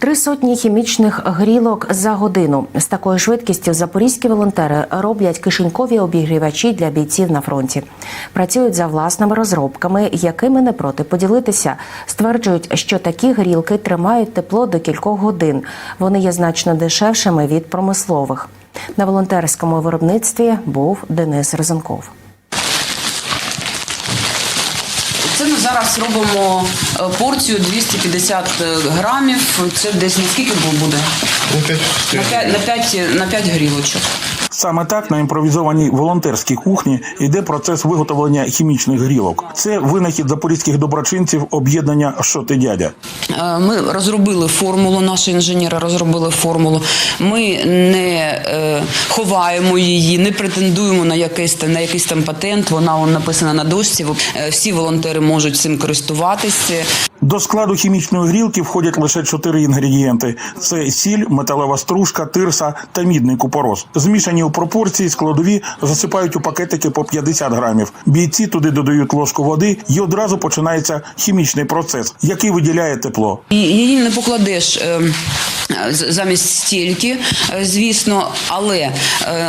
Три сотні хімічних грілок за годину. З такою швидкістю запорізькі волонтери роблять кишенькові обігрівачі для бійців на фронті. Працюють за власними розробками, якими не проти поділитися. Стверджують, що такі грілки тримають тепло до кількох годин. Вони є значно дешевшими від промислових. На волонтерському виробництві був Денис Розенков. Це ми зараз робимо е, порцію 250 грамів. Це десь наскільки буде? На 5, на 5, на 5 грілочок. Саме так на імпровізованій волонтерській кухні йде процес виготовлення хімічних грілок. Це винахід запорізьких доброчинців об'єднання «Що ти дядя. Е, Ми розробили формулу, наші інженери розробили формулу. Ми не е, ховаємо її, не претендуємо на якийсь на якийсь там патент. Вона он, написана на дошці. Е, Всі волонтери можуть цим користуватися. До складу хімічної грілки входять лише чотири інгредієнти: це сіль, металева стружка, тирса та мідний купорос. Змішані у пропорції складові засипають у пакетики по 50 грамів. Бійці туди додають ложку води, і одразу починається хімічний процес, який виділяє тепло. Її не покладеш е, з- замість стільки, е, звісно, але, е,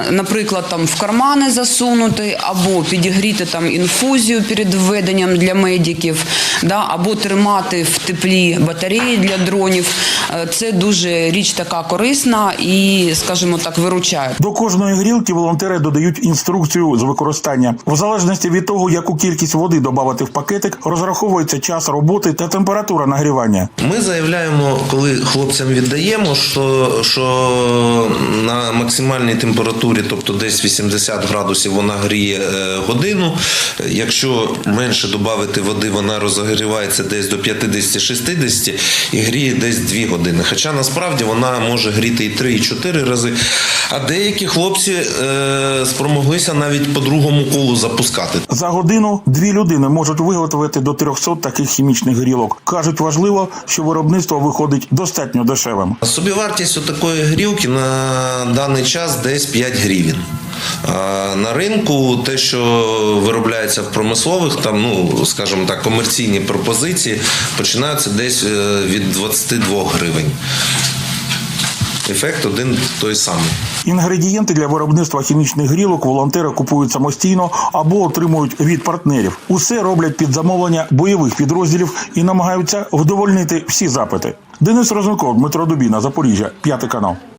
наприклад, там в кармани засунути або підігріти там інфузію перед введенням для медиків, да, або тримати в теплі батареї для дронів. Е, Це дуже річ така корисна і, скажімо так, виручає. До кожної грілки волонтери додають інструкцію з використання. В залежності від того, яку кількість води додати в пакетик, розраховується час роботи та температура нагрівання. Ми заявляємо, коли хлопцям віддаємо, що, що на максимальній температурі, тобто десь 80 градусів, вона гріє е, годину. Якщо менше додати води, вона розігрівається десь до 50-60 і гріє десь 2 години. Хоча насправді вона може гріти і 3, і 4 рази. А деякі хлопці е, спромоглися навіть по другому колу запускати. За годину дві людини можуть виготовити до 300 таких хімічних грілок. кажуть, важливо, що виробництво виходить достатньо дешевим. Собівартість такої грілки на даний час десь 5 гривень. На ринку те, що виробляється в промислових, там, ну, скажімо так, комерційні пропозиції, починаються десь е, від 22 гривень. Ефект один той самий. Інгредієнти для виробництва хімічних грілок волонтери купують самостійно або отримують від партнерів. Усе роблять під замовлення бойових підрозділів і намагаються вдовольнити всі запити. Денис Розенков, Дмитро Дубіна, Запоріжжя, п'ятий канал.